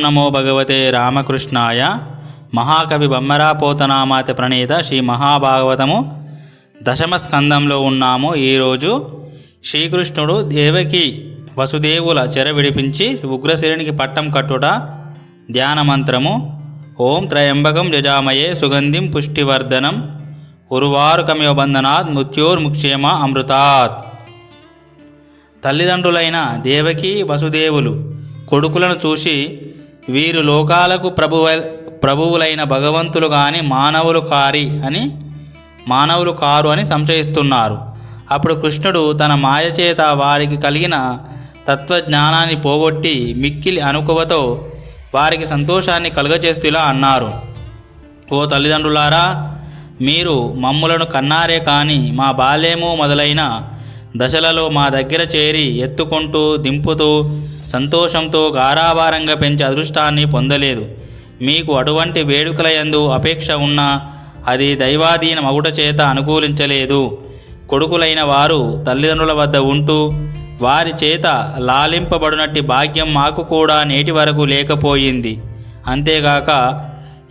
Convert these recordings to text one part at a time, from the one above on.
నమో భగవతే రామకృష్ణాయ మహాకవి బొమ్మరాపోతనామాత ప్రణీత శ్రీ మహాభాగవతము దశమ స్కందంలో ఉన్నాము ఈరోజు. శ్రీకృష్ణుడు దేవకి వసుదేవుల చెర విడిపించి ఉగ్రశిరునికి పట్టం కట్టుట ధ్యాన మంత్రము ఓం త్రయంబకం యజామయే సుగంధిం పుష్టివర్ధనం. ఉరువారుకమివ బంధనాత్ మృత్యోర్ముక్షేమ అమృతాత్. తల్లిదండ్రులైన దేవకి వసుదేవులు కొడుకులను చూసి వీరు లోకాలకు ప్రభువ ప్రభువులైన భగవంతులు కాని మానవులు కారి అని మానవులు కారు అని సంశయిస్తున్నారు. అప్పుడు కృష్ణుడు తన మాయ చేత వారికి కలిగిన తత్వజ్ఞానాన్ని పోగొట్టి మిక్కిలి అనుకువతో వారికి సంతోషాన్ని కలుగచేస్తూ ఇలా అన్నారు. ఓ తల్లిదండ్రులారా మీరు మమ్ములను కన్నారే కానీ మా బాల్యము మొదలైన దశలలో మా దగ్గర చేరి ఎత్తుకుంటూ దింపుతూ సంతోషంతో గారాభారంగా పెంచే అదృష్టాన్ని పొందలేదు. మీకు అటువంటి వేడుకల యందు అపేక్ష ఉన్నా అది దైవాధీన మగుట చేత అనుకూలించలేదు. కొడుకులైన వారు తల్లిదండ్రుల వద్ద ఉంటూ వారి చేత లాలింపబడినట్టి భాగ్యం మాకు కూడా నేటి వరకు లేకపోయింది. అంతేగాక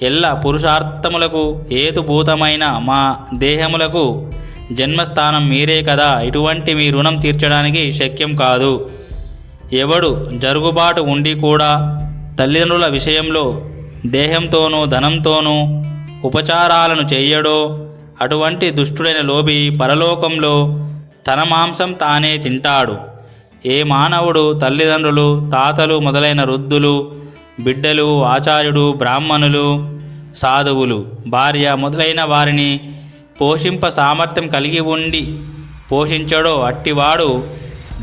ఎల్ల పురుషార్థములకు ఏతుభూతమైన మా దేహములకు జన్మస్థానం మీరే కదా. ఇటువంటి మీ రుణం తీర్చడానికి శక్యం కాదు. ఎవడు జరుగుబాటు ఉండి కూడా తల్లిదండ్రుల విషయంలో దేహంతోనూ ధనంతోనూ ఉపచారాలను చెయ్యడో అటువంటి దుష్టుడైన లోబి పరలోకంలో తన మాంసం తానే తింటాడు. ఏ మానవుడు తల్లిదండ్రులు తాతలు మొదలైన వృద్ధులు బిడ్డలు ఆచార్యుడు బ్రాహ్మణులు సాధువులు భార్య మొదలైన వారిని పోషింప సామర్థ్యం కలిగి ఉండి పోషించడో అట్టివాడు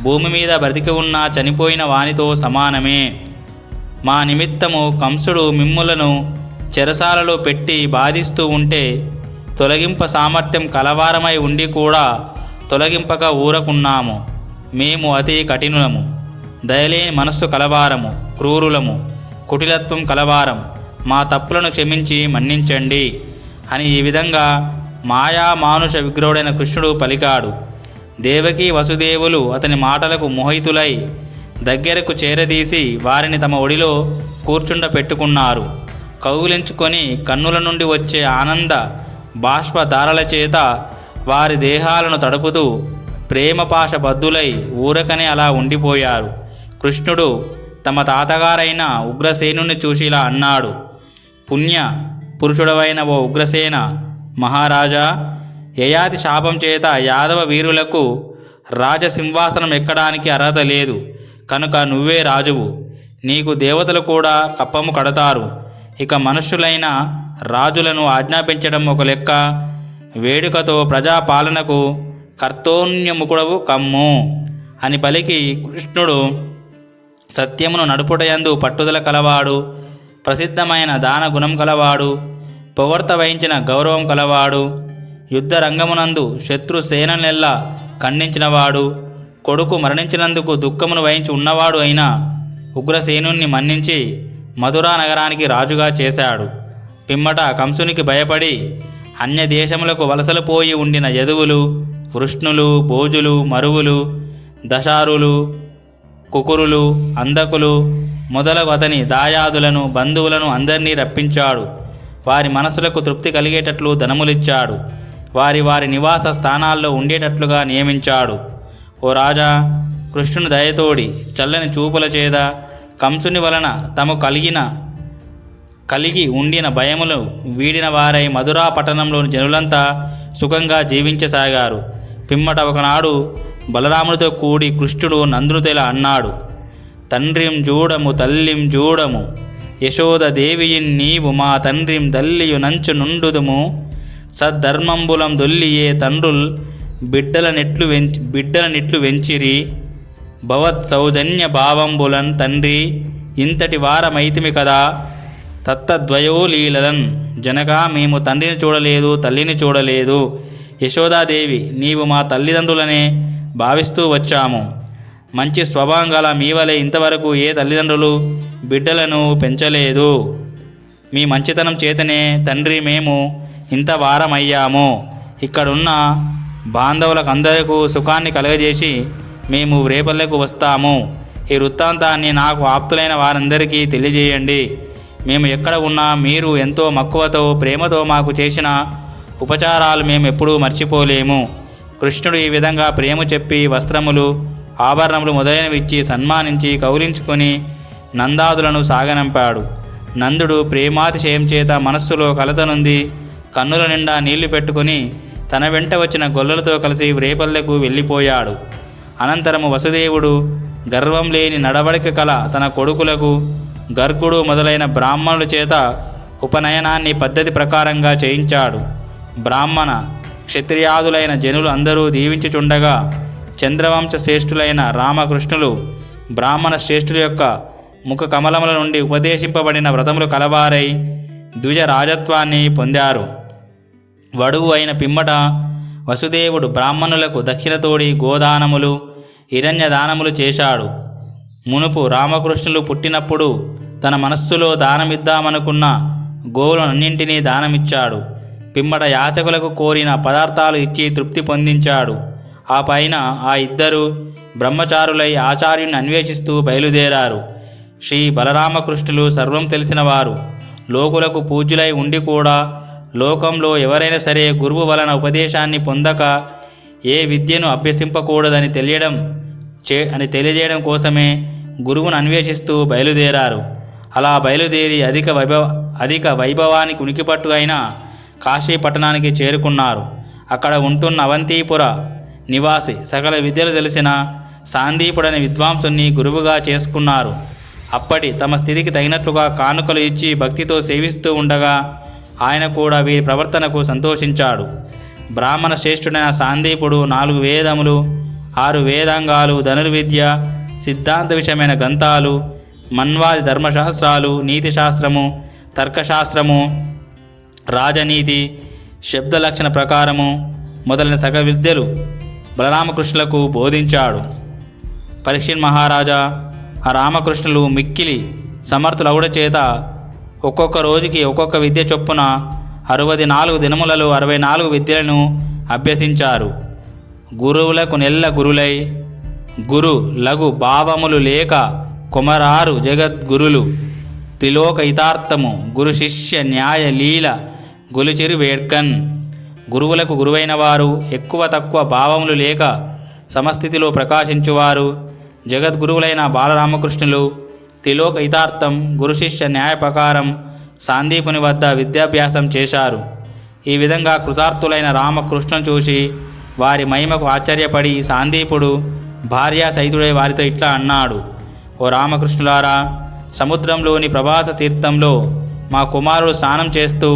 భూమి మీద బ్రతికి ఉన్న చనిపోయిన వానితో సమానమే. మా నిమిత్తము కంసుడు మిమ్ములను చెరసాలలో పెట్టి బాధిస్తూ ఉంటే తొలగింప సామర్థ్యం కలవారమై ఉండి కూడా తొలగింపక ఊరకున్నాము. మేము అతి కఠినులము. దయలేని మనస్సు కలవారము క్రూరులము కుటిలత్వం కలవారం మా తప్పులను క్షమించి మన్నించండి. అని ఈ విధంగా మాయా మానుష విగ్రహుడైన కృష్ణుడు పలికాడు. దేవకి వసుదేవులు అతని మాటలకు మోహితులై దగ్గరకు చేరదీసి వారిని తమ ఒడిలో కూర్చుండ పెట్టుకున్నారు కౌగులించుకొని కన్నుల నుండి వచ్చే ఆనంద బాష్పధారల చేత వారి దేహాలను తడుపుతూ ప్రేమపాశ బద్దులై ఊరకనే అలా ఉండిపోయారు. కృష్ణుడు తమ తాతగారైన ఉగ్రసేనుని చూసి ఇలా అన్నాడు పుణ్య పురుషుడవైన ఓ ఉగ్రసేన మహారాజా యయాతి శాపం చేత యాదవ వీరులకు రాజసింహాసనం ఎక్కడానికి అర్హత లేదు. కనుక నువ్వే రాజువు. నీకు దేవతలు కూడా కప్పము కడతారు. ఇక మనుష్యులైన రాజులను ఆజ్ఞాపించడం ఒక లెక్క. వేడుకతో ప్రజాపాలనకు కర్తోన్యముకుడవు కమ్ము అని పలికి కృష్ణుడు సత్యమును నడుపుటయందు పట్టుదల కలవాడు ప్రసిద్ధమైన దాన గుణం కలవాడు పొగర్త వహించిన గౌరవం కలవాడు యుద్ధ రంగమునందు శత్రు సేనలెల్లా ఖండించినవాడు కొడుకు మరణించినందుకు దుఃఖమును వహించి ఉన్నవాడు అయిన ఉగ్రసేనుణ్ణి మన్నించి మధురా నగరానికి రాజుగా చేశాడు. పిమ్మట కంసునికి భయపడి అన్య దేశములకు వలసలు పోయి ఉండిన యదువులు వృష్ణులు భోజులు మరువులు దశారులు కుకురులు అందకులు మొదలగు అతని దాయాదులను బంధువులను అందరినీ రప్పించాడు. వారి మనసులకు తృప్తి కలిగేటట్లు ధనములిచ్చాడు. వారి వారి నివాస స్థానాల్లో ఉండేటట్లుగా నియమించాడు. ఓ రాజా కృష్ణుని దయతోడి చల్లని చూపుల చేత కంసుని వలన తము కలిగిన కలిగి ఉండిన భయములు వీడిన వారై మధురా పట్టణంలోని జనులంతా సుఖంగా జీవించసాగారు. పిమ్మట ఒకనాడు బలరామునితో కూడి కృష్ణుడు నందునితో అన్నాడు తండ్రిం జూడము తల్లిం జూడము యశోద దేవియిన్ నీవు మా తండ్రిం తల్లియు నంచు నుండుదుము. సద్ధర్మంబులం దొల్లియే తండ్రుల్ బిడ్డల నెట్లు వెంచి బిడ్డల నెట్లు వెంచిరి. భవత్ సౌజన్య భావంబులన్ తండ్రి ఇంతటి వారమైతిమి కదా. తత్తద్వయో లీలలన్ జనక మేము తండ్రిని చూడలేదు తల్లిని చూడలేదు. యశోదాదేవి నీవు మా తల్లిదండ్రులనే భావిస్తూ వచ్చాము. మంచి స్వభావం గల మీ వలె ఇంతవరకు ఏ తల్లిదండ్రులు బిడ్డలను పెంచలేదు. మీ మంచితనం చేతనే తండ్రి మేము ఇంత వారమయ్యాము. ఇక్కడున్న బాంధవులకు అందరికీ సుఖాన్ని కలగజేసి మేము రేపల్లెకు వస్తాము. ఈ వృత్తాంతాన్ని నాకు ఆప్తులైన వారందరికీ తెలియజేయండి. మేము ఎక్కడ ఉన్నా మీరు ఎంతో మక్కువతో ప్రేమతో మాకు చేసిన ఉపచారాలు మేము ఎప్పుడూ మర్చిపోలేము. కృష్ణుడు ఈ విధంగా ప్రేమ చెప్పి వస్త్రములు ఆభరణములు మొదలైనవి ఇచ్చి సన్మానించి కౌలించుకొని నందాదులను సాగనంపాడు. నందుడు ప్రేమాతిశయం చేత మనస్సులో కలతనుంది. కన్నుల నిండా నీళ్ళు పెట్టుకొని తన వెంట వచ్చిన గొల్లలతో కలిసి రేపల్లెకు వెళ్ళిపోయాడు. అనంతరము వసుదేవుడు గర్వం లేని నడవడిక కల తన కొడుకులకు గర్గుడు మొదలైన బ్రాహ్మణుల చేత ఉపనయనాన్ని పద్ధతి ప్రకారంగా చేయించాడు. బ్రాహ్మణ క్షత్రియాదులైన జనులు అందరూ దీవించుచుండగా చంద్రవంశ శ్రేష్ఠులైన రామకృష్ణులు బ్రాహ్మణ శ్రేష్ఠుల యొక్క ముఖ కమలముల నుండి ఉపదేశింపబడిన వ్రతములు కలవారై ద్విజ రాజత్వాన్ని పొందారు. వడువు అయిన పిమ్మట వసుదేవుడు బ్రాహ్మణులకు దక్షిణతోడి గోదానములు హిరణ్యదానములు చేశాడు. మునుపు రామకృష్ణులు పుట్టినప్పుడు తన మనస్సులో దానమిద్దామనుకున్న గోవులన్నింటినీ దానమిచ్చాడు. పిమ్మట యాచకులకు కోరిన పదార్థాలు ఇచ్చి తృప్తి పొందించాడు. ఆ పైన ఆ ఇద్దరు బ్రహ్మచారులై ఆచార్యుని అన్వేషిస్తూ బయలుదేరారు. శ్రీ బలరామకృష్ణులు సర్వం తెలిసినవారు లోకులకు పూజ్యులై ఉండి కూడా లోకంలో ఎవరైనా సరే గురువు వలన ఉపదేశాన్ని పొందక ఏ విద్యను అభ్యసింపకూడదని తెలియడం చే అని తెలియజేయడం కోసమే గురువును అన్వేషిస్తూ బయలుదేరారు. అలా బయలుదేరి అధిక వైభవ అధిక వైభవానికి ఉనికిపట్టు అయిన కాశీ పట్టణానికి చేరుకున్నారు. అక్కడ ఉంటున్న అవంతిపుర నివాసి సకల విద్యలు తెలిసిన సాందీపుడనే విద్వాంసుని గురువుగా చేసుకున్నారు. అప్పటి తమ స్థితికి తగినట్లుగా కానుకలు ఇచ్చి భక్తితో సేవిస్తూ ఉండగా ఆయన కూడా వీరి ప్రవర్తనకు సంతోషించాడు. బ్రాహ్మణ శ్రేష్ఠుడైన సాందీపుడు నాలుగు వేదములు ఆరు వేదాంగాలు ధనుర్విద్య సిద్ధాంత విషయమైన గ్రంథాలు మన్వాది ధర్మశాస్త్రాలు నీతిశాస్త్రము తర్కశాస్త్రము రాజనీతి శబ్దలక్షణ ప్రకారము మొదలైన సగ విద్యలు బలరామకృష్ణులకు బోధించాడు. పరీక్షణ్ మహారాజా ఆ రామకృష్ణులు మిక్కిలి సమర్థులవుడ చేత ఒక్కొక్క రోజుకి ఒక్కొక్క విద్య చొప్పున అరవై నాలుగు దినములలో అరవై నాలుగు విద్యలను అభ్యసించారు. గురువులకు నెల్ల గురులై గురు లఘు భావములు లేక కుమరారు జగద్గురులు త్రిలోక హితార్థము గురు శిష్య న్యాయ లీల గులుచిరు వేడ్కన్. గురువులకు గురువైన వారు ఎక్కువ తక్కువ భావములు లేక సమస్థితిలో ప్రకాశించువారు. జగద్గురువులైన బాలరామకృష్ణులు త్రిలోక హితార్థం గురుశిష్య న్యాయ ప్రకారం సాందీపుని వద్ద విద్యాభ్యాసం చేశారు. ఈ విధంగా కృతార్థులైన రామకృష్ణను చూసి వారి మహిమకు ఆశ్చర్యపడి సాందీపుడు భార్యా సైతుడై వారితో ఇట్లా అన్నాడు. ఓ రామకృష్ణులారా సముద్రంలోని ప్రభాస తీర్థంలో మా కుమారుడు స్నానం చేస్తూ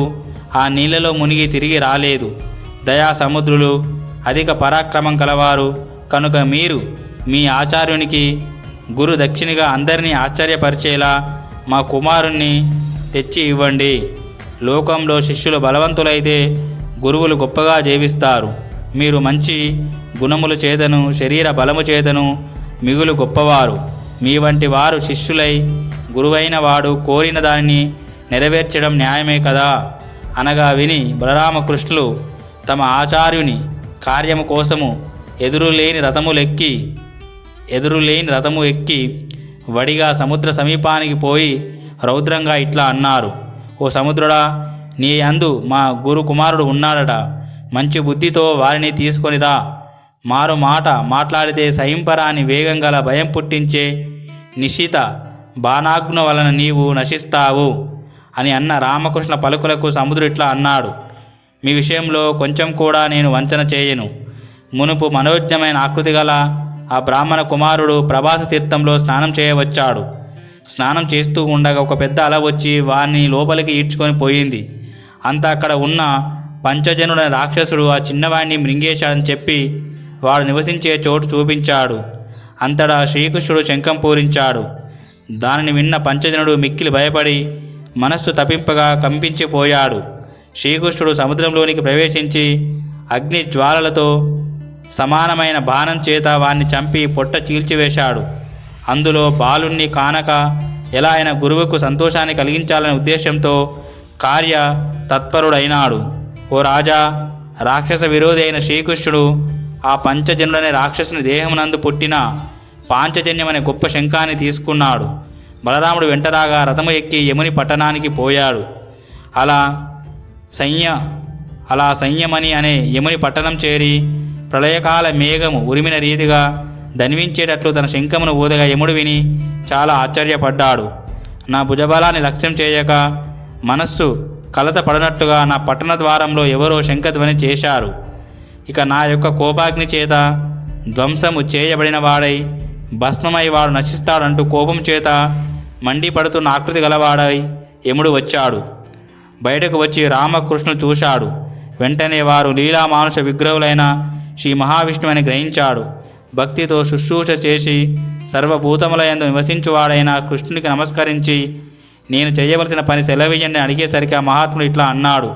ఆ నీళ్ళలో మునిగి తిరిగి రాలేదు. దయా సముద్రులు అధిక పరాక్రమం కలవారు. కనుక మీరు మీ ఆచార్యునికి గురు దక్షిణిగా అందరినీ ఆశ్చర్యపరిచేలా మా కుమారుణ్ణి తెచ్చి ఇవ్వండి. లోకంలో శిష్యులు బలవంతులైతే గురువులు గొప్పగా జీవిస్తారు. మీరు మంచి గుణముల చేతను శరీర బలము చేతను మిగులు గొప్పవారు. మీ వంటి వారు శిష్యులై గురువైన వాడు కోరిన దానిని నెరవేర్చడం న్యాయమే కదా? అనగా విని బలరామకృష్ణులు తమ ఆచార్యుని కార్యము కోసము ఎదురులేని రథములెక్కి ఎదురులేని రథము ఎక్కి వడిగా సముద్ర సమీపానికి పోయి రౌద్రంగా ఇట్లా అన్నారు ఓ సముద్రుడా నీ అందు మా గురు కుమారుడు ఉన్నాడట. మంచి బుద్ధితో వారిని తీసుకొనిరా మారు మాట మాట్లాడితే సహింపరాని వేగం గల భయం పుట్టించే నిశిత బాణాగ్న వలన నీవు నశిస్తావు అని అన్న రామకృష్ణ పలుకులకు సముద్రుడు ఇట్లా అన్నాడు మీ విషయంలో కొంచెం కూడా నేను వంచన చేయను. మునుపు మనోజ్ఞమైన ఆకృతి గల ఆ బ్రాహ్మణ కుమారుడు ప్రభాస తీర్థంలో స్నానం చేయవచ్చాడు. స్నానం చేస్తూ ఉండగా ఒక పెద్ద అల వచ్చి వారిని లోపలికి ఈడ్చుకొని పోయింది. అంత అక్కడ ఉన్న పంచజనుడైన రాక్షసుడు ఆ చిన్నవాడిని మృంగేశాడని చెప్పి వాడు నివసించే చోటు చూపించాడు. అంతటా శ్రీకృష్ణుడు శంఖం పూరించాడు. దానిని విన్న పంచజనుడు మిక్కిలి భయపడి మనస్సు తపింపగా కంపించిపోయాడు. శ్రీకృష్ణుడు సముద్రంలోనికి ప్రవేశించి అగ్ని జ్వాలలతో సమానమైన బాణం చేత వాణ్ణి చంపి పొట్ట చీల్చివేశాడు. అందులో బాలుణ్ణి కానక ఎలా ఆయన గురువుకు సంతోషాన్ని కలిగించాలనే ఉద్దేశంతో కార్య తత్పరుడైనాడు. ఓ రాజా రాక్షస విరోధి అయిన శ్రీకృష్ణుడు ఆ పంచజనుడనే రాక్షసుని దేహమునందు పుట్టిన పాంచజన్యం అనే గొప్ప శంఖాన్ని తీసుకున్నాడు. బలరాముడు వెంటరాగా రథము ఎక్కి యముని పట్టణానికి పోయాడు. అలా సంయ అలా సంయమని అనే యముని పట్టణం చేరి ప్రళయకాల మేఘము ఉరిమిన రీతిగా దన్వించేటట్లు తన శంఖమును ఊదగా యముడు విని చాలా ఆశ్చర్యపడ్డాడు. నా భుజబలాన్ని లక్ష్యం చేయక మనస్సు కలత పడనట్టుగా నా పట్టణ ద్వారంలో ఎవరో శంఖధ్వని చేశారు. ఇక నా యొక్క కోపాగ్ని చేత ధ్వంసము చేయబడిన వాడై భస్మమై వాడు నశిస్తాడంటూ కోపం చేత మండిపడుతున్న ఆకృతి గలవాడై యముడు వచ్చాడు. బయటకు వచ్చి రామకృష్ణుడు చూశాడు. వెంటనే వారు లీలామానుష విగ్రహులైన శ్రీ మహావిష్ణువు అని గ్రహించాడు. భక్తితో శుశ్రూష చేసి సర్వభూతములయందు నివసించువాడైన కృష్ణునికి నమస్కరించి నేను చేయవలసిన పని సెలవియ్యండి అడిగేసరికి ఆ మహాత్ముడు ఇట్లా అన్నాడు.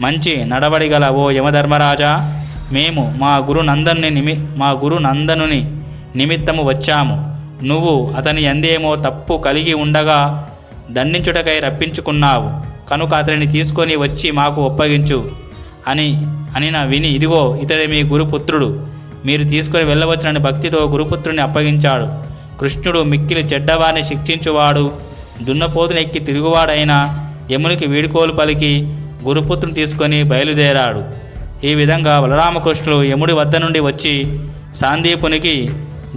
మంచి నడవడి గల ఓ యమధర్మరాజా మేము మా గురు నందనుని నిమి మా గురు నందనుని నిమిత్తము వచ్చాము. నువ్వు అతని ఎందేమో తప్పు కలిగి ఉండగా దండించుటకై రప్పించుకున్నావు. కనుక అతనిని తీసుకొని వచ్చి మాకు ఒప్పగించు. అని అని నా విని ఇదిగో ఇతడే మీ గురుపుత్రుడు. మీరు తీసుకొని వెళ్ళవచ్చునని భక్తితో గురుపుత్రుని అప్పగించాడు. కృష్ణుడు మిక్కిలి చెడ్డవారిని శిక్షించువాడు. దున్నపోతుని ఎక్కి తిరుగువాడైన యమునికి వీడుకోలు పలికి గురుపుత్రుని తీసుకొని బయలుదేరాడు. ఈ విధంగా బలరామకృష్ణులు యముడి వద్ద నుండి వచ్చి సాందీపునికి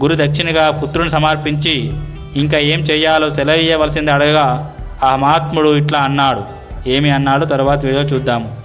గురు దక్షిణగా పుత్రుని సమర్పించి ఇంకా ఏం చేయాలో సెలవియ్యవలసింది అడగగా ఆ మహాత్ముడు ఇట్లా అన్నాడు. ఏమి అన్నాడు? తర్వాత వీడియో చూద్దాము.